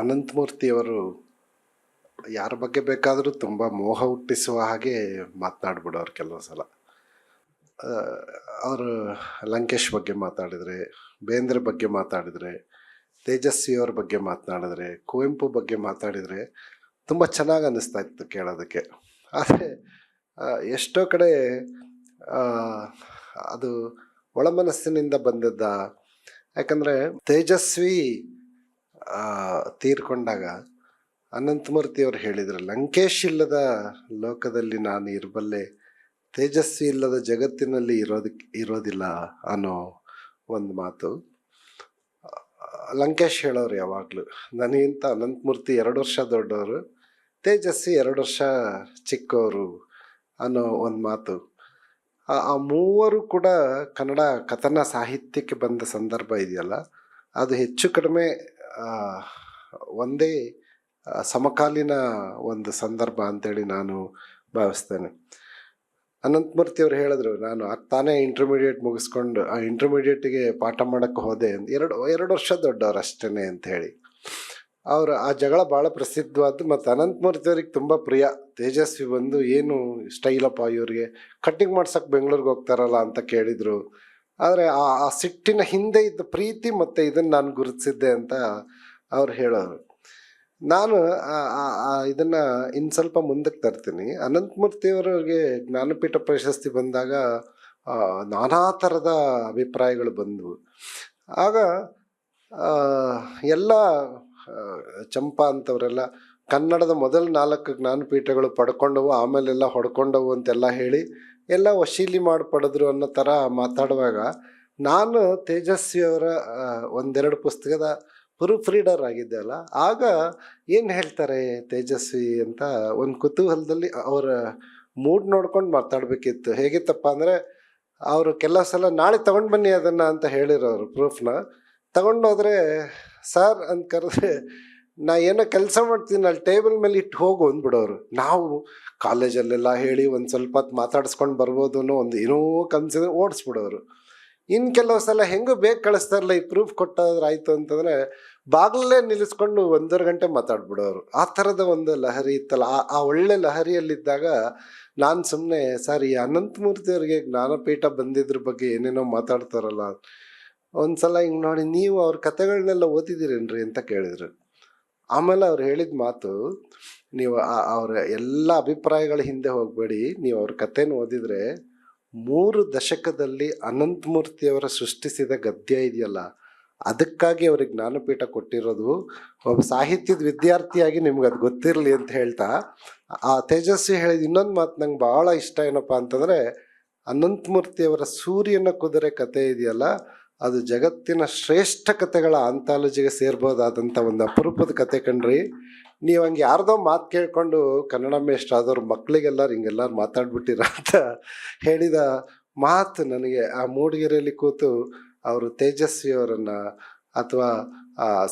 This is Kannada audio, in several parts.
ಅನಂತಮೂರ್ತಿಯವರು ಯಾರ ಬಗ್ಗೆ ಬೇಕಾದರೂ ತುಂಬ ಮೋಹ ಹುಟ್ಟಿಸುವ ಹಾಗೆ ಮಾತನಾಡ್ಬಿಡೋರು ಕೆಲವು ಸಲ. ಅವರು ಲಂಕೇಶ್ ಬಗ್ಗೆ ಮಾತಾಡಿದರೆ, ಬೇಂದ್ರೆ ಬಗ್ಗೆ ಮಾತಾಡಿದರೆ, ತೇಜಸ್ವಿಯವ್ರ ಬಗ್ಗೆ ಮಾತನಾಡಿದ್ರೆ, ಕುವೆಂಪು ಬಗ್ಗೆ ಮಾತಾಡಿದರೆ ತುಂಬ ಚೆನ್ನಾಗಿ ಅನ್ನಿಸ್ತಾ ಇತ್ತು ಕೇಳೋದಕ್ಕೆ. ಆದರೆ ಎಷ್ಟೋ ಕಡೆ ಅದು ಒಳಮನಸ್ಸಿನಿಂದ ಬಂದದ್ದ. ಯಾಕಂದರೆ ತೇಜಸ್ವಿ ತೀರ್ಕೊಂಡಾಗ ಅನಂತಮೂರ್ತಿ ಅವರು ಹೇಳಿದರು, ಲಂಕೇಶ್ ಇಲ್ಲದ ಲೋಕದಲ್ಲಿ ನಾನು ಇರಬಲ್ಲೆ, ತೇಜಸ್ವಿ ಇಲ್ಲದ ಜಗತ್ತಿನಲ್ಲಿ ಇರೋದಕ್ಕೆ ಇರೋದಿಲ್ಲ ಅನ್ನೋ ಒಂದು ಮಾತು. ಲಂಕೇಶ್ ಹೇಳೋರು ಯಾವಾಗಲೂ, ನನಗಿಂತ ಅನಂತಮೂರ್ತಿ ಎರಡು ವರ್ಷ ದೊಡ್ಡವರು, ತೇಜಸ್ವಿ ಎರಡು ವರ್ಷ ಚಿಕ್ಕವರು ಅನ್ನೋ ಒಂದು ಮಾತು. ಆ ಮೂವರು ಕೂಡ ಕನ್ನಡ ಕಥನ ಸಾಹಿತ್ಯಕ್ಕೆ ಬಂದ ಸಂದರ್ಭ ಇದೆಯಲ್ಲ, ಅದು ಹೆಚ್ಚು ಕಡಿಮೆ ಒಂದೇ ಸಮಕಾಲೀನ ಒಂದು ಸಂದರ್ಭ ಅಂತೇಳಿ ನಾನು ಭಾವಿಸ್ತೇನೆ. ಅನಂತಮೂರ್ತಿ ಅವರು ಹೇಳಿದ್ರು, ನಾನು ತಾನೇ ಇಂಟರ್ಮೀಡಿಯೇಟ್ ಮುಗಿಸ್ಕೊಂಡು, ಆ ಇಂಟರ್ಮೀಡಿಯೇಟಿಗೆ ಪಾಠ ಮಾಡೋಕ್ಕೆ ಹೋದೆ ಅಂತ, ಎರಡು ಎರಡು ವರ್ಷ ದೊಡ್ಡವ್ರು ಅಷ್ಟೇ ಅಂತ ಹೇಳಿ. ಅವರು ಆ ಜಗಳ ಭಾಳ ಪ್ರಸಿದ್ಧವಾದ್ದು ಮತ್ತು ಅನಂತಮೂರ್ತಿ ಅವ್ರಿಗೆ ತುಂಬ ಪ್ರಿಯ, ತೇಜಸ್ವಿ ಬಂದು ಏನು ಸ್ಟೈಲಪ್ಪ ಇವ್ರಿಗೆ ಕಟ್ಟಿಂಗ್ ಮಾಡ್ಸೋಕ್ಕೆ ಬೆಂಗಳೂರಿಗೆ ಹೋಗ್ತಾರಲ್ಲ ಅಂತ ಕೇಳಿದರು. ಆದರೆ ಆ ಆ ಸಿಟ್ಟಿನ ಹಿಂದೆ ಇದ್ದ ಪ್ರೀತಿ ಮತ್ತು ಇದನ್ನು ನಾನು ಗುರುತಿಸಿದ್ದೆ ಅಂತ ಅವ್ರು ಹೇಳೋರು. ನಾನು ಇದನ್ನ ಇನ್ನು ಸ್ವಲ್ಪ ಮುಂದಕ್ಕೆ ತರ್ತೀನಿ. ಅನಂತಮೂರ್ತಿಯವರಿಗೆ ಜ್ಞಾನಪೀಠ ಪ್ರಶಸ್ತಿ ಬಂದಾಗ ನಾನಾ ಥರದ ಅಭಿಪ್ರಾಯಗಳು ಬಂದವು. ಆಗ ಎಲ್ಲ ಚಂಪಾ ಅಂತವರೆಲ್ಲ ಕನ್ನಡದ ಮೊದಲ ನಾಲ್ಕು ಜ್ಞಾನಪೀಠಗಳು ಪಡ್ಕೊಂಡವು, ಆಮೇಲೆಲ್ಲ ಹೊಡ್ಕೊಂಡವು ಅಂತೆಲ್ಲ ಹೇಳಿ ಎಲ್ಲ ವಶೀಲಿ ಮಾಡಿ ಪಡೆದ್ರು ಅನ್ನೋ ಥರ ಮಾತಾಡುವಾಗ ನಾನು ತೇಜಸ್ವಿಯವರ ಒಂದೆರಡು ಪುಸ್ತಕದ ಪ್ರೂಫ್ ರೀಡರ್ ಆಗಿದ್ದೆ ಅಲ್ಲ. ಆಗ ಏನು ಹೇಳ್ತಾರೆ ತೇಜಸ್ವಿ ಅಂತ, ಒಂದು ಕುತೂಹಲದಲ್ಲಿ ಅವರ ಮೂಡ್ ನೋಡ್ಕೊಂಡು ಮಾತಾಡಬೇಕಿತ್ತು. ಹೇಗಿತ್ತಪ್ಪ ಅಂದರೆ, ಅವರು ಕೆಲವು ಸಲ ನಾಳೆ ತಗೊಂಡು ಬನ್ನಿ ಅದನ್ನು ಅಂತ ಹೇಳಿರೋರು ಪ್ರೂಫ್ನ ತಗೊಂಡೋದ್ರೆ ಸರ್ ಅಂತ ಕರೆದ್ರೆ, ನಾ ಏನೋ ಕೆಲಸ ಮಾಡ್ತೀನಿ, ಅಲ್ಲಿ ಟೇಬಲ್ ಮೇಲೆ ಇಟ್ಟು ಹೋಗು ಅಂದ್ಬಿಡೋರು. ನಾವು ಕಾಲೇಜಲ್ಲೆಲ್ಲ ಹೇಳಿ ಒಂದು ಸ್ವಲ್ಪ ಹೊತ್ತು ಮಾತಾಡಿಸ್ಕೊಂಡು ಬರ್ಬೋದು ಅನ್ನೋ ಒಂದು ಏನೋ ಕನ್ಸಿದ್ರೆ ಓಡಿಸ್ಬಿಡೋರು. ಇನ್ನು ಕೆಲವು ಸಲ ಹೆಂಗೂ ಬೇಗ ಕಳಿಸ್ತಾರಲ್ಲ, ಈ ಪ್ರೂಫ್ ಕೊಟ್ಟಾದ್ರೆ ಆಯಿತು ಅಂತಂದರೆ ಬಾಗಿಲಲ್ಲೇ ನಿಲ್ಲಿಸ್ಕೊಂಡು ಒಂದೂವರೆ ಗಂಟೆ ಮಾತಾಡ್ಬಿಡೋರು. ಆ ಥರದ ಒಂದು ಲಹರಿ ಇತ್ತಲ್ಲ, ಆ ಆ ಒಳ್ಳೆ ಲಹರಿಯಲ್ಲಿದ್ದಾಗ ನಾನು ಸುಮ್ಮನೆ ಸರ್, ಈ ಅನಂತಮೂರ್ತಿ ಅವರಿಗೆ ಜ್ಞಾನಪೀಠ ಬಂದಿದ್ರ ಬಗ್ಗೆ ಏನೇನೋ ಮಾತಾಡ್ತಾರಲ್ಲ. ಒಂದ್ಸಲ ಹಿಂಗೆ ನೋಡಿ, ನೀವು ಅವ್ರ ಕತೆಗಳನ್ನೆಲ್ಲ ಓದಿದ್ದೀರೇನ್ರಿ ಅಂತ ಕೇಳಿದ್ರು. ಆಮೇಲೆ ಅವ್ರು ಹೇಳಿದ ಮಾತು, ನೀವು ಅವರ ಎಲ್ಲ ಅಭಿಪ್ರಾಯಗಳ ಹಿಂದೆ ಹೋಗಬೇಡಿ. ನೀವು ಅವ್ರ ಕಥೆನ ಓದಿದರೆ ಮೂರು ದಶಕದಲ್ಲಿ ಅನಂತಮೂರ್ತಿಯವರ ಸೃಷ್ಟಿಸಿದ ಗದ್ಯ ಇದೆಯಲ್ಲ, ಅದಕ್ಕಾಗಿ ಅವ್ರಿಗೆ ಜ್ಞಾನಪೀಠ ಕೊಟ್ಟಿರೋದು. ಒಬ್ಬ ಸಾಹಿತ್ಯದ ವಿದ್ಯಾರ್ಥಿಯಾಗಿ ನಿಮ್ಗೆ ಅದು ಗೊತ್ತಿರಲಿ ಅಂತ ಹೇಳ್ತಾ, ಆ ತೇಜಸ್ವಿ ಹೇಳಿದ ಇನ್ನೊಂದು ಮಾತು ನಂಗೆ ಭಾಳ ಇಷ್ಟ ಏನಪ್ಪ ಅಂತಂದರೆ ಅನಂತಮೂರ್ತಿಯವರ ಸೂರ್ಯನ ಕುದುರೆ ಕತೆ ಇದೆಯಲ್ಲ ಅದು ಜಗತ್ತಿನ ಶ್ರೇಷ್ಠ ಕತೆಗಳ ಆಂಥಾಲಜಿಗೆ ಸೇರ್ಬೋದಾದಂಥ ಒಂದು ಅಪರೂಪದ ಕತೆ ಕಣ್ರಿ. ನೀವು ಹಂಗೆ ಯಾರ್ದೋ ಮಾತು ಕೇಳಿಕೊಂಡು ಕನ್ನಡ ಮೇಷ್ಟ್ರ ಆದವ್ರ ಮಕ್ಕಳಿಗೆಲ್ಲರೂ ಹಿಂಗೆಲ್ಲರೂ ಮಾತಾಡ್ಬಿಟ್ಟಿರ ಅಂತ ಹೇಳಿದ ಮಾತು ನನಗೆ ಆ ಮೂಡಿಗೆರೆಯಲ್ಲಿ ಕೂತು ಅವರು ತೇಜಸ್ವಿ ಅವರನ್ನು ಅಥವಾ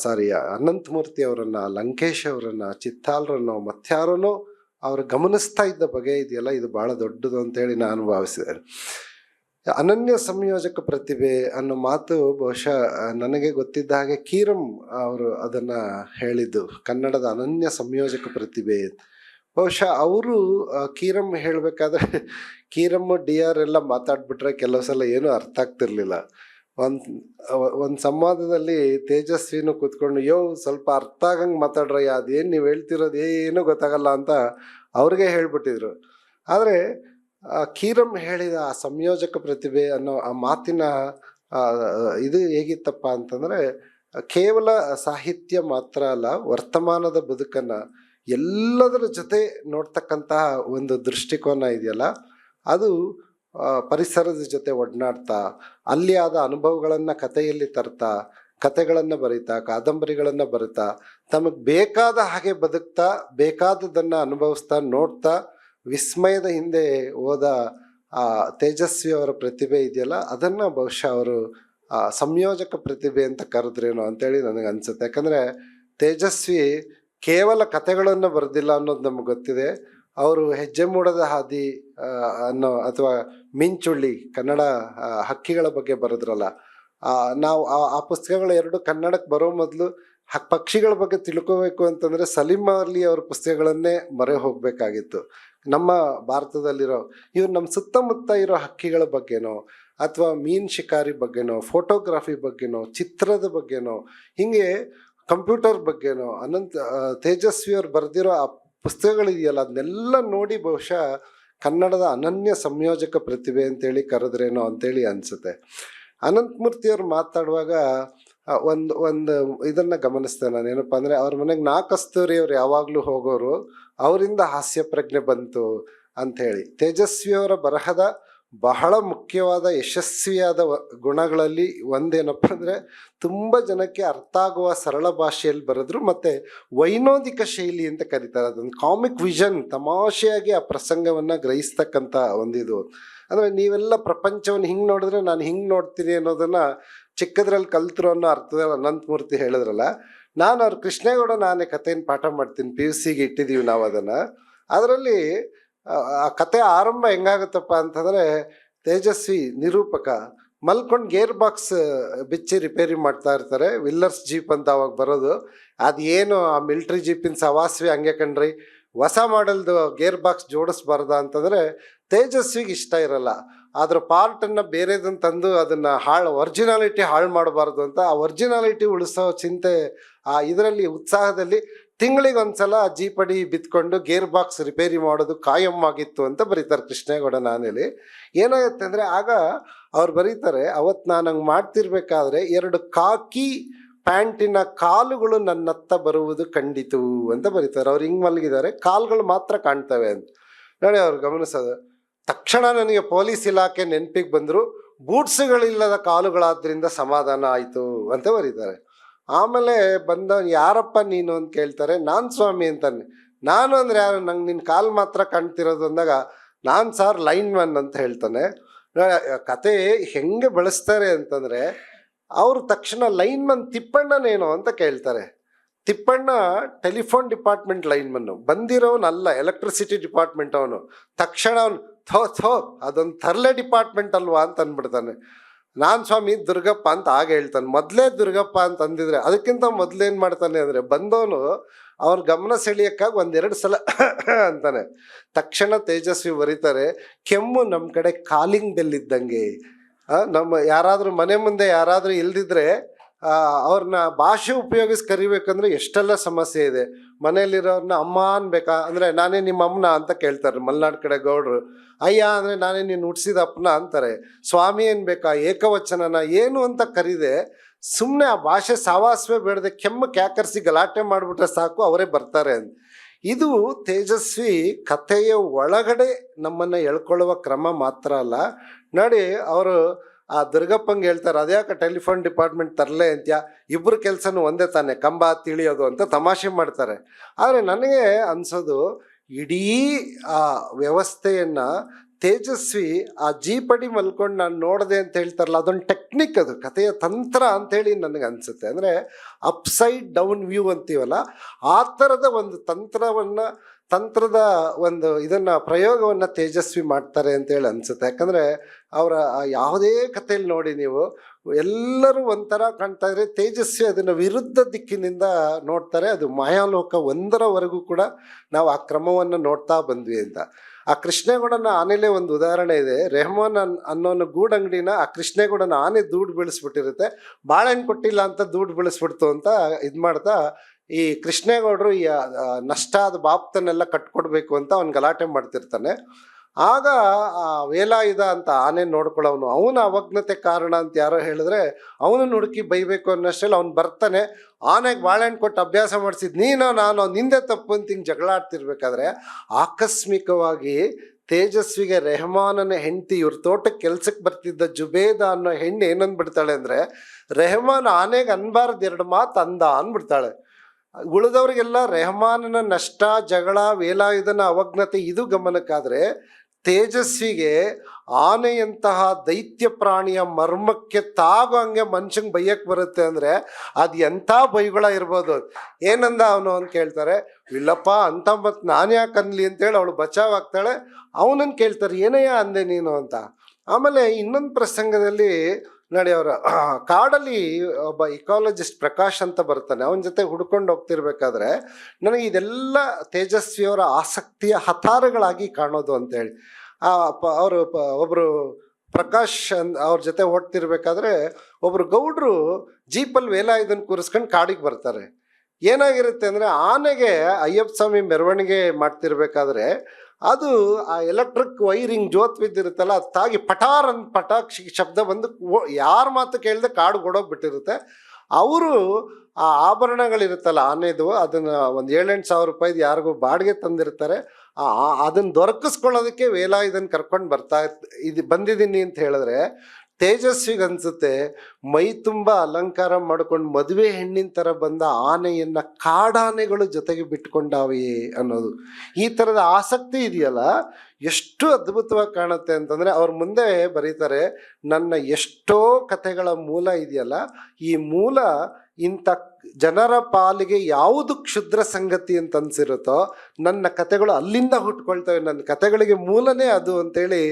ಸಾರಿ ಅನಂತಮೂರ್ತಿ ಅವರನ್ನು, ಲಂಕೇಶ್ ಅವರನ್ನು, ಚಿತ್ತಾಲ್ರನ್ನು ಮತ್ಯಾರನೋ ಅವರು ಗಮನಿಸ್ತಾ ಇದ್ದ ಬಗೆ ಇದೆಯಲ್ಲ, ಇದು ಭಾಳ ದೊಡ್ಡದು ಅಂತೇಳಿ ನಾನು ಭಾವಿಸಿದೆ. ಅನನ್ಯ ಸಂಯೋಜಕ ಪ್ರತಿಭೆ ಅನ್ನೋ ಮಾತು ಬಹುಶಃ ನನಗೆ ಗೊತ್ತಿದ್ದ ಹಾಗೆ ಕೀರಂ ಅವರು ಅದನ್ನ ಹೇಳಿದ್ದು, ಕನ್ನಡದ ಅನನ್ಯ ಸಂಯೋಜಕ ಪ್ರತಿಭೆ ಬಹುಶಃ ಅವರು ಕೀರಂ ಹೇಳಬೇಕಾದ್ರೆ ಕೀರಮ್ ಡಿ ಆರ್ ಎಲ್ಲ ಮಾತಾಡ್ಬಿಟ್ರೆ ಕೆಲವು ಸಲ ಏನೂ ಅರ್ಥ ಆಗ್ತಿರ್ಲಿಲ್ಲ. ಒಂದು ಒಂದು ಸಂವಾದದಲ್ಲಿ ತೇಜಸ್ವಿನೂ ಕೂತ್ಕೊಂಡು, ಯೋ, ಸ್ವಲ್ಪ ಅರ್ಥ ಆಗಂಗೆ ಮಾತಾಡ್ರಯ್ಯ, ಅದೇನು ನೀವು ಹೇಳ್ತಿರೋದು ಏನೂ ಗೊತ್ತಾಗಲ್ಲ ಅಂತ ಅವ್ರಿಗೆ ಹೇಳ್ಬಿಟ್ಟಿದ್ರು. ಆದರೆ ಕೀರಂ ಹೇಳಿದ ಆ ಸಂಯೋಜಕ ಪ್ರತಿಭೆ ಅನ್ನೋ ಆ ಮಾತಿನ ಇದು ಹೇಗಿತ್ತಪ್ಪ ಅಂತಂದರೆ, ಕೇವಲ ಸಾಹಿತ್ಯ ಮಾತ್ರ ಅಲ್ಲ, ವರ್ತಮಾನದ ಬದುಕನ್ನು ಎಲ್ಲದರ ಜೊತೆ ನೋಡ್ತಕ್ಕಂತಹ ಒಂದು ದೃಷ್ಟಿಕೋನ ಇದೆಯಲ್ಲ, ಅದು ಪರಿಸರದ ಜೊತೆ ಒಡನಾಡ್ತಾ, ಅಲ್ಲಿ ಆದ ಅನುಭವಗಳನ್ನು ಕಥೆಯಲ್ಲಿ ತರ್ತಾ ಕತೆಗಳನ್ನು ಬರೀತಾ, ಕಾದಂಬರಿಗಳನ್ನು ಬರಿತಾ, ತಮಗೆ ಬೇಕಾದ ಹಾಗೆ ಬದುಕ್ತಾ, ಬೇಕಾದದನ್ನು ಅನುಭವಿಸ್ತಾ, ನೋಡ್ತಾ ವಿಸ್ಮಯದ ಹಿಂದೆ ಹೋದ ಆ ತೇಜಸ್ವಿ ಅವರ ಪ್ರತಿಭೆ ಇದೆಯಲ್ಲ, ಅದನ್ನು ಬಹುಶಃ ಅವರು ಸಂಯೋಜಕ ಪ್ರತಿಭೆ ಅಂತ ಕರೆದ್ರೇನೋ ಅಂತೇಳಿ ನನಗೆ ಅನಿಸುತ್ತೆ ಯಾಕಂದರೆ ತೇಜಸ್ವಿ ಕೇವಲ ಕತೆಗಳನ್ನು ಬರೆದಿಲ್ಲ ಅನ್ನೋದು ನಮ್ಗೆ ಗೊತ್ತಿದೆ. ಅವರು ಹೆಜ್ಜೆ ಮೂಡದ ಹಾದಿ ಅನ್ನೋ ಅಥವಾ ಮಿಂಚುಳ್ಳಿ ಕನ್ನಡ ಹಕ್ಕಿಗಳ ಬಗ್ಗೆ ಬರೆದ್ರಲ್ಲ ನಾವು ಆ- ಪುಸ್ತಕಗಳು ಎರಡು ಕನ್ನಡಕ್ಕೆ ಬರೋ ಮೊದಲು ಪಕ್ಷಿಗಳ ಬಗ್ಗೆ ತಿಳ್ಕೋಬೇಕು ಅಂತಂದರೆ ಸಲೀಮ್ ಅಲಿ ಅವ್ರ ಪುಸ್ತಕಗಳನ್ನೇ ಮೊರೆ ಹೋಗ್ಬೇಕಾಗಿತ್ತು ನಮ್ಮ ಭಾರತದಲ್ಲಿರೋ ಇವ್ರು ನಮ್ಮ ಸುತ್ತಮುತ್ತ ಇರೋ ಹಕ್ಕಿಗಳ ಬಗ್ಗೆನೋ, ಅಥವಾ ಮೀನ್ ಶಿಕಾರಿ ಬಗ್ಗೆನೋ ಫೋಟೋಗ್ರಫಿ ಬಗ್ಗೆನೋ, ಚಿತ್ರದ ಬಗ್ಗೆನೋ, ಹೀಗೆ ಕಂಪ್ಯೂಟರ್ ಬಗ್ಗೆನೋ, ಅನಂತ ತೇಜಸ್ವಿಯವ್ರು ಬರೆದಿರೋ ಆ ಪುಸ್ತಕಗಳಿದೆಯಲ್ಲ, ಅದನ್ನೆಲ್ಲ ನೋಡಿ ಬಹುಶಃ ಕನ್ನಡದ ಅನನ್ಯ ಸಂಯೋಜಕ ಪ್ರತಿಭೆ ಅಂತೇಳಿ ಕರೆದ್ರೇನೋ ಅಂತೇಳಿ ಅನಿಸುತ್ತೆ. ಅನಂತಮೂರ್ತಿಯವ್ರು ಮಾತಾಡುವಾಗ ಒಂದು ಒಂದು ಇದನ್ನು ಗಮನಿಸ್ತೇನೆ ನಾನು ಏನಪ್ಪ ಅಂದ್ರೆ, ಅವ್ರ ಮನೆಗೆ ನಾ ಕಸ್ತೂರಿ ಅವ್ರು ಯಾವಾಗಲೂ ಹೋಗೋರು ಅವರಿಂದ ಹಾಸ್ಯ ಪ್ರಜ್ಞೆ ಬಂತು ಅಂತ ಹೇಳಿ ತೇಜಸ್ವಿ ಅವರ ಬರಹದ ಬಹಳ ಮುಖ್ಯವಾದ, ಯಶಸ್ವಿಯಾದ ಗುಣಗಳಲ್ಲಿ ಒಂದೇನಪ್ಪ ಅಂದರೆ ತುಂಬ ಜನಕ್ಕೆ ಅರ್ಥ ಆಗುವ ಸರಳ ಭಾಷೆಯಲ್ಲಿ ಬರೆದ್ರು ಮತ್ತು ವೈನೋದಿಕ ಶೈಲಿ ಅಂತ ಕರೀತಾರೆ. ಅದೊಂದು ಕಾಮಿಕ್ ವಿಷನ್, ತಮಾಷೆಯಾಗಿ ಆ ಪ್ರಸಂಗವನ್ನು ಗ್ರಹಿಸ್ತಕ್ಕಂಥ ಒಂದಿದು. ಅಂದರೆ ನೀವೆಲ್ಲ ಪ್ರಪಂಚವನ್ನು ಹಿಂಗೆ ನೋಡಿದ್ರೆ ನಾನು ಹಿಂಗೆ ನೋಡ್ತೀನಿ ಅನ್ನೋದನ್ನು ಚಿಕ್ಕದ್ರಲ್ಲಿ ಕಲ್ತರು ಅನ್ನೋ ಅರ್ಥದಲ್ಲಿ ಅನಂತಮೂರ್ತಿ ಹೇಳಿದ್ರಲ್ಲ ನಾನು ಅವ್ರ ಕೃಷ್ಣೇಗೌಡ ನಾನೇ ಕಥೆಯನ್ನು ಪಾಠ ಮಾಡ್ತೀನಿ ಪಿ ಯು ಸಿಗೆ ಇಟ್ಟಿದ್ದೀವಿ ನಾವು ಅದನ್ನು. ಅದರಲ್ಲಿ, ಆ ಕತೆ ಆರಂಭ ಹೆಂಗಾಗುತ್ತಪ್ಪ ಅಂತಂದರೆ, ತೇಜಸ್ವಿ ನಿರೂಪಕ ಮಲ್ಕೊಂಡು ಗೇರ್ ಬಾಕ್ಸ್ ಬಿಚ್ಚಿ ರಿಪೇರಿ ಮಾಡ್ತಾ ಇರ್ತಾರೆ ವಿಲ್ಲರ್ಸ್ ಜೀಪ್ ಅಂತ ಅವಾಗ ಬರೋದು. ಅದೇನು ಆ ಮಿಲ್ಟ್ರಿ ಜೀಪಿನ ಸವಾಸ್ವಿ ಹಂಗೆ ಕಣ್ರಿ. ಹೊಸ ಮಾಡೆಲ್ದು ಗೇರ್ ಬಾಕ್ಸ್ ಜೋಡಿಸ್ಬಾರ್ದ ಅಂತಂದರೆ, ತೇಜಸ್ವಿಗೆ ಇಷ್ಟ ಇರಲ್ಲ. ಅದರ ಪಾರ್ಟನ್ನು ಬೇರೆದನ್ನು ತಂದು ಅದನ್ನು ಹಾಳು, ಒರ್ಜಿನಾಲಿಟಿ ಹಾಳು ಮಾಡಬಾರ್ದು ಅಂತ ಆ ಒರ್ಜಿನಾಲಿಟಿ ಉಳಿಸೋ ಚಿಂತೆ ಆ ಇದರಲ್ಲಿ ಉತ್ಸಾಹದಲ್ಲಿ ತಿಂಗಳಿಗೆ ಒಂದ್ಸಲ ಆ ಜೀಪಡಿ ಬಿತ್ಕೊಂಡು ಗೇರ್ ಬಾಕ್ಸ್ ರಿಪೇರಿ ಮಾಡೋದು ಕಾಯಮ್ಮಾಗಿತ್ತು ಅಂತ ಬರೀತಾರೆ ಕೃಷ್ಣೇಗೌಡ ನಾನೇಲಿ ಏನಾಗುತ್ತೆ ಅಂದರೆ ಆಗ ಅವ್ರು ಬರೀತಾರೆ ಅವತ್ತು ನಾನು ಹಂಗೆ ಮಾಡ್ತಿರ್ಬೇಕಾದ್ರೆ ಎರಡು ಕಾಕಿ ಪ್ಯಾಂಟಿನ ಕಾಲುಗಳು ನನ್ನತ್ತ ಬರುವುದು ಖಂಡಿತು ಅಂತ ಬರೀತಾರೆ. ಅವ್ರು ಹಿಂಗೆ ಮಲಗಿದ್ದಾರೆ, ಕಾಲುಗಳು ಮಾತ್ರ ಕಾಣ್ತವೆ ಅಂತ. ನೋಡಿ ಅವ್ರು ಗಮನಿಸೋದು. ತಕ್ಷಣ ನನಗೆ ಪೊಲೀಸ್ ಇಲಾಖೆ ನೆನಪಿಗೆ ಬಂದರು, ಬೂಟ್ಸ್ಗಳಿಲ್ಲದ ಕಾಲುಗಳಾದ್ರಿಂದ ಸಮಾಧಾನ ಆಯಿತು ಅಂತ ಬರೀತಾರೆ. ಆಮೇಲೆ ಬಂದ ಯಾರಪ್ಪ ನೀನು ಅಂತ ಕೇಳ್ತಾರೆ, ನಾನು ಸ್ವಾಮಿ ಅಂತಾನೆ. ನಾನು ಅಂದರೆ ಯಾರು? ನಂಗೆ ನಿನ್ನ ಕಾಲು ಮಾತ್ರ ಕಾಣ್ತಿರೋದು ಅಂದಾಗ ನಾನು ಸಾರ್ ಲೈನ್ ಮ್ಯಾನ್ ಅಂತ ಹೇಳ್ತಾನೆ. ಕತೆ ಹೆಂಗೆ ಬಳಸ್ತಾರೆ ಅಂತಂದರೆ ಅವರು ತಕ್ಷಣ ಲೈನ್ ಮನ್ ತಿಪ್ಪಣ್ಣನೇನು ಅಂತ ಕೇಳ್ತಾರೆ. ತಿಪ್ಪಣ್ಣ ಟೆಲಿಫೋನ್ ಡಿಪಾರ್ಟ್ಮೆಂಟ್ ಲೈನ್ ಮನ್ನು ಬಂದಿರೋನಲ್ಲ ಎಲೆಕ್ಟ್ರಿಸಿಟಿ ಡಿಪಾರ್ಟ್ಮೆಂಟ್ ಅವನು. ತಕ್ಷಣ ಅವನು ಥೋ ಥೋ ಅದೊಂದು ತರಲೆ ಡಿಪಾರ್ಟ್ಮೆಂಟ್ ಅಲ್ವಾ ಅಂತ ಅಂದ್ಬಿಡ್ತಾನೆ. ನಾನು ಸ್ವಾಮಿ ದುರ್ಗಪ್ಪ ಅಂತ ಆಗ ಹೇಳ್ತಾನೆ. ಮೊದಲೇ ದುರ್ಗಪ್ಪ ಅಂತ ಅಂದಿದ್ರೆ ಅದಕ್ಕಿಂತ ಮೊದಲೇನು ಮಾಡ್ತಾನೆ ಅಂದರೆ ಬಂದವನು ಅವ್ರ ಗಮನ ಸೆಳೆಯೋಕ್ಕಾಗಿ ಒಂದೆರಡು ಸಲ ಅಂತಾನೆ. ತಕ್ಷಣ ತೇಜಸ್ವಿ ಬರೀತಾರೆ, ಕೆಮ್ಮು ನಮ್ಮ ಕಡೆ ಕಾಲಿಂಗ್ ಬೆಲ್ ಇದ್ದಂಗೆ ನಮ್ಮ ಯಾರಾದರೂ ಮನೆ ಮುಂದೆ ಯಾರಾದರೂ ಇಲ್ದಿದ್ರೆ ಅವ್ರನ್ನ ಭಾಷೆ ಉಪಯೋಗಿಸಿ ಕರಿಬೇಕಂದ್ರೆ ಎಷ್ಟೆಲ್ಲ ಸಮಸ್ಯೆ ಇದೆ. ಮನೇಲಿರೋರ್ನ ಅಮ್ಮ ಅನ್ಬೇಕಾ? ಅಂದ್ರೆ ನಾನೇ ನಿಮ್ಮ ಅಮ್ಮನ ಅಂತ ಕೇಳ್ತಾರೆ ಮಲೆನಾಡು ಕಡೆ ಗೌಡ್ರು. ಅಯ್ಯ, ಅಂದ್ರೆ ನಾನೇ ನೀನು ಹುಟ್ಟಿಸಿದ ಅಪ್ಪನ ಅಂತಾರೆ. ಸ್ವಾಮಿ ಅನ್ಬೇಕಾ? ಏಕವಚನನ? ಏನು ಅಂತ ಕರೀದೆ. ಸುಮ್ಮನೆ ಆ ಭಾಷೆ ಸಾವಾಸವೇ ಬೇಡದೆ ಕೆಮ್ಮ ಕ್ಯಾಕರ್ಸಿ ಗಲಾಟೆ ಮಾಡಿಬಿಟ್ರೆ ಸಾಕು, ಅವರೇ ಬರ್ತಾರೆ ಅಂತ ಇದು ತೇಜಸ್ವಿ ಕಥೆಯ ಒಳಗಡೆ ನಮ್ಮನ್ನ ಎಳ್ಕೊಳ್ಳುವ ಕ್ರಮ ಮಾತ್ರ ಅಲ್ಲ. ನೋಡಿ, ಅವರು ಆ ದುರ್ಗಪ್ಪಂಗೆ ಹೇಳ್ತಾರೆ, ಅದ್ಯಾಕೆ ಟೆಲಿಫೋನ್ ಡಿಪಾರ್ಟ್ಮೆಂಟ್ ತರಲೆ ಅಂತ್ಯ? ಇಬ್ಬರು ಕೆಲಸನೂ ಒಂದೇ ತಾನೆ, ಕಂಬ ತಿಳಿಯೋದು ಅಂತ ತಮಾಷೆ ಮಾಡ್ತಾರೆ. ಆದರೆ ನನಗೆ ಅನಿಸೋದು, ಇಡೀ ಆ ವ್ಯವಸ್ಥೆಯನ್ನು ತೇಜಸ್ವಿ ಆ ಜೀಪಡಿ ಮಲ್ಕೊಂಡು ನಾನು ನೋಡಿದೆ ಅಂತ ಹೇಳ್ತಾರಲ್ಲ, ಅದೊಂದು ಟೆಕ್ನಿಕ್ ಅದು, ಕಥೆಯ ತಂತ್ರ ಅಂಥೇಳಿ ನನಗೆ ಅನಿಸುತ್ತೆ. ಅಂದರೆ ಅಪ್ಸೈಡ್ ಡೌನ್ ವ್ಯೂ ಅಂತೀವಲ್ಲ, ಆ ಥರದ ಒಂದು ತಂತ್ರವನ್ನು ತಂತ್ರದ ಒಂದು ಇದನ್ನು ಪ್ರಯೋಗವನ್ನು ತೇಜಸ್ವಿ ಮಾಡ್ತಾರೆ ಅಂತೇಳಿ ಅನಿಸುತ್ತೆ. ಯಾಕಂದರೆ ಅವರ ಯಾವುದೇ ಕಥೆಯಲ್ಲಿ ನೋಡಿ ನೀವು ಎಲ್ಲರೂ ಒಂಥರ ಕಾಣ್ತಾ ಇದ್ರೆ ತೇಜಸ್ವಿ ಅದನ್ನು ವಿರುದ್ಧ ದಿಕ್ಕಿನಿಂದ ನೋಡ್ತಾರೆ. ಅದು ಮಾಯಾಲೋಕ ಒಂದರವರೆಗೂ ಕೂಡ ನಾವು ಆ ಕ್ರಮವನ್ನು ನೋಡ್ತಾ ಬಂದ್ವಿ ಅಂತ. ಆ ಕೃಷ್ಣೇಗೌಡನ ಆನೆಲೇ ಒಂದು ಉದಾಹರಣೆ ಇದೆ. ರೆಹಮಾನ್ ಅನ್ ಅನ್ನೋನ ಗೂಡಂಗಡಿನ ಆ ಕೃಷ್ಣೇಗೌಡನ ಆನೆ ದೂಡ್ ಬೆಳೆಸ್ಬಿಟ್ಟಿರುತ್ತೆ. ಬಾಳೆಹಣ್ಣು ಕೊಟ್ಟಿಲ್ಲ ಅಂತ ದೂಡ್ ಬೆಳೆಸ್ಬಿಡ್ತು ಅಂತ ಇದು ಮಾಡ್ತಾ ಈ ಕೃಷ್ಣೇಗೌಡರು ಈ ನಷ್ಟಾದ ಬಾಪ್ತನ್ನೆಲ್ಲ ಕಟ್ಕೊಡ್ಬೇಕು ಅಂತ ಅವ್ನು ಗಲಾಟೆ ಮಾಡ್ತಿರ್ತಾನೆ. ಆಗ, ಆ, ವೇಲಾಯುಧ ಅಂತ ಆನೆ ನೋಡ್ಕೊಳ್ಳೋನು ಅವನ ಅವಜ್ಞತೆ ಕಾರಣ ಅಂತ ಯಾರೋ ಹೇಳಿದ್ರೆ, ಅವನು ಹುಡುಕಿ ಬೈಬೇಕು ಅನ್ನೋಷ್ಟರಲ್ಲಿ ಅವ್ನು ಬರ್ತಾನೆ. ಆನೆಗೆ ಬಾಳೆಹಣ್ಣು ಕೊಟ್ಟು ಅಭ್ಯಾಸ ಮಾಡಿಸಿದ್ ನೀನು ನಾನು ನಿಂದೆ ತಪ್ಪು ಅಂತ ಹಿಂಗೆ ಜಗಳ ಆಡ್ತಿರ್ಬೇಕಾದ್ರೆ, ಆಕಸ್ಮಿಕವಾಗಿ ತೇಜಸ್ವಿಗೆ ರೆಹಮಾನನ ಹೆಂಡತಿ ಇವ್ರ ತೋಟಕ್ಕೆ ಕೆಲ್ಸಕ್ಕೆ ಬರ್ತಿದ್ದ ಜುಬೇದ ಅನ್ನೋ ಹೆಣ್ಣು ಏನಂದ್ಬಿಡ್ತಾಳೆ ಅಂದರೆ, ರೆಹಮಾನ್ ಆನೆಗೆ ಅನ್ಬಾರ್ದು ಎರಡು ಮಾತು ಅಂದ ಅಂದ್ಬಿಡ್ತಾಳೆ ಉಳಿದವ್ರಿಗೆಲ್ಲ ರೆಹಮಾನನ ನಷ್ಟ, ಜಗಳ, ವೇಲಾಯುಧನ ಅವಜ್ಞತೆ ಇದು ಗಮನಕ್ಕಾದ್ರೆ ತೇಜಸ್ವಿಗೆ ಆನೆಯಂತಹ ದೈತ್ಯ ಪ್ರಾಣಿಯ ಮರ್ಮಕ್ಕೆ ತಾಗೋ ಹಂಗೆ ಮನುಷ್ಯಂಗೆ ಬೈಯಕ್ಕೆ ಬರುತ್ತೆ ಅಂದ್ರೆ ಅದು ಎಂಥ ಬೈಗುಳ ಇರ್ಬೋದು. ಏನಂದ ಅವನು ಅಂತ ಕೇಳ್ತಾರೆ, ಇಲ್ಲಪ್ಪ, ಅಂತ ಮತ್ತು ನಾನು ಯಾಕೆ ಅನ್ಲಿ ಅಂತೇಳಿ ಅವಳು ಬಚಾವ್ ಆಗ್ತಾಳೆ ಅವನನ್ನು ಕೇಳ್ತಾರೆ, ಏನಯ್ಯ ಅಂದೆ ನೀನು ಅಂತ. ಆಮೇಲೆ ಇನ್ನೊಂದು ಪ್ರಸಂಗದಲ್ಲಿ ನೋಡಿ ಅವರ, ಕಾಡಲ್ಲಿ ಒಬ್ಬ ಇಕಾಲಜಿಸ್ಟ್ ಪ್ರಕಾಶ್ ಅಂತ ಬರ್ತಾನೆ. ಅವನ ಜೊತೆ ಹುಡ್ಕೊಂಡು ಹೋಗ್ತಿರ್ಬೇಕಾದ್ರೆ ನನಗೆ ಇದೆಲ್ಲ ತೇಜಸ್ವಿಯವರ ಆಸಕ್ತಿಯ ಹತಾರಗಳಾಗಿ ಕಾಣೋದು ಅಂತೇಳಿ ಆ, ಪ, ಅವರು, ಪ ಒಬ್ಬರು ಪ್ರಕಾಶ್ ಅನ್, ಅವ್ರ ಜೊತೆ ಓಡ್ತಿರ್ಬೇಕಾದ್ರೆ ಒಬ್ಬರು ಗೌಡ್ರು ಜೀಪಲ್ಲಿ ವೇಲಾಯುಧನ ಕೂರಿಸ್ಕೊಂಡು ಕಾಡಿಗೆ ಬರ್ತಾರೆ. ಏನಾಗಿರುತ್ತೆ ಅಂದರೆ ಆನೆಗೆ ಅಯ್ಯಪ್ಪ ಸ್ವಾಮಿ ಮೆರವಣಿಗೆ ಮಾಡ್ತಿರ್ಬೇಕಾದ್ರೆ ಅದು ಆ ಎಲೆಕ್ಟ್ರಿಕ್ ವೈರಿಂಗ್ ಜೋತ್ ಬಿದ್ದಿರುತ್ತಲ್ಲ, ಅದು ತಾಗಿ ಪಟಾರ್ ಅಂತ ಪಟಾಕ್ ಶಬ್ದ ಬಂದು ಯಾರ ಮಾತು ಕೇಳಿದೆ ಕಾಡು ಬಿಟ್ಟಿರುತ್ತೆ ಅವರು ಆ ಆಭರಣಗಳಿರುತ್ತಲ್ಲ, ಆನೆದು, ಅದನ್ನು ಒಂದು ಏಳೆಂಟು ಸಾವಿರ ರೂಪಾಯಿದು ಯಾರಿಗೂ ಬಾಡಿಗೆ ತಂದಿರ್ತಾರೆ. ಆ ಅದನ್ನ ದೊರಕಿಸ್ಕೊಳ್ಳೋದಕ್ಕೆ ವೇಲಾಯುಧನ್ ಕರ್ಕೊಂಡು ಬರ್ತಾ ಇದು ಬಂದಿದ್ದೀನಿ ಅಂತ ಹೇಳಿದ್ರೆ ತೇಜಸ್ವಿಗೆ ಅನ್ಸುತ್ತೆ, ಮೈ ತುಂಬ ಅಲಂಕಾರ ಮಾಡ್ಕೊಂಡು ಮದುವೆ ಹೆಣ್ಣಿನ ಥರ ಬಂದ ಆನೆಯನ್ನು ಕಾಡಾನೆಗಳು ಜೊತೆಗೆ ಬಿಟ್ಕೊಂಡಾವೆ ಅನ್ನೋದು. ಈ ಥರದ ಆಸಕ್ತಿ ಇದೆಯಲ್ಲ? ಎಷ್ಟು ಅದ್ಭುತವಾಗಿ ಕಾಣುತ್ತೆ ಅಂತಂದರೆ ಅವ್ರ ಮುಂದೆ ಬರೀತಾರೆ, ನನ್ನ ಎಷ್ಟೋ ಕಥೆಗಳ ಮೂಲ ಇದೆಯಲ್ಲ, ಈ ಮೂಲ ಇಂಥ ಜನರ ಪಾಲಿಗೆ ಯಾವುದು ಕ್ಷುದ್ರ ಸಂಗತಿ ಅಂತ ಅನ್ಸಿರುತ್ತೋ, ನನ್ನ ಕತೆಗಳು ಅಲ್ಲಿಂದ ಹುಟ್ಕೊಳ್ತವೆ. ನನ್ನ ಕತೆಗಳಿಗೆ ಮೂಲನೇ ಅದು ಅಂತೇಳಿ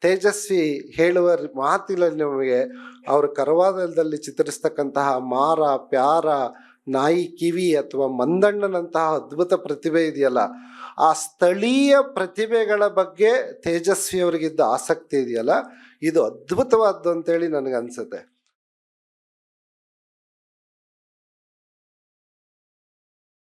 ತೇಜಸ್ವಿ ಹೇಳುವ ಮಾತಿನಲ್ಲಿ ನಮಗೆ ಅವರು ಕರವಾದದಲ್ಲಿ ಚಿತ್ರಿಸ್ತಕ್ಕಂತಹ ಮಾರ, ಪ್ಯಾರ, ನಾಯಿ, ಕಿವಿ ಅಥವಾ ಮಂದಣ್ಣನಂತಹ ಅದ್ಭುತ ಪ್ರತಿಭೆ ಇದೆಯಲ್ಲ, ಆ ಸ್ಥಳೀಯ ಪ್ರತಿಭೆಗಳ ಬಗ್ಗೆ ತೇಜಸ್ವಿ ಅವರಿಗಿದ್ದ ಆಸಕ್ತಿ ಇದೆಯಲ್ಲ, ಇದು ಅದ್ಭುತವಾದ್ದು ಅಂತೇಳಿ ನನಗೆ ಅನ್ಸುತ್ತೆ.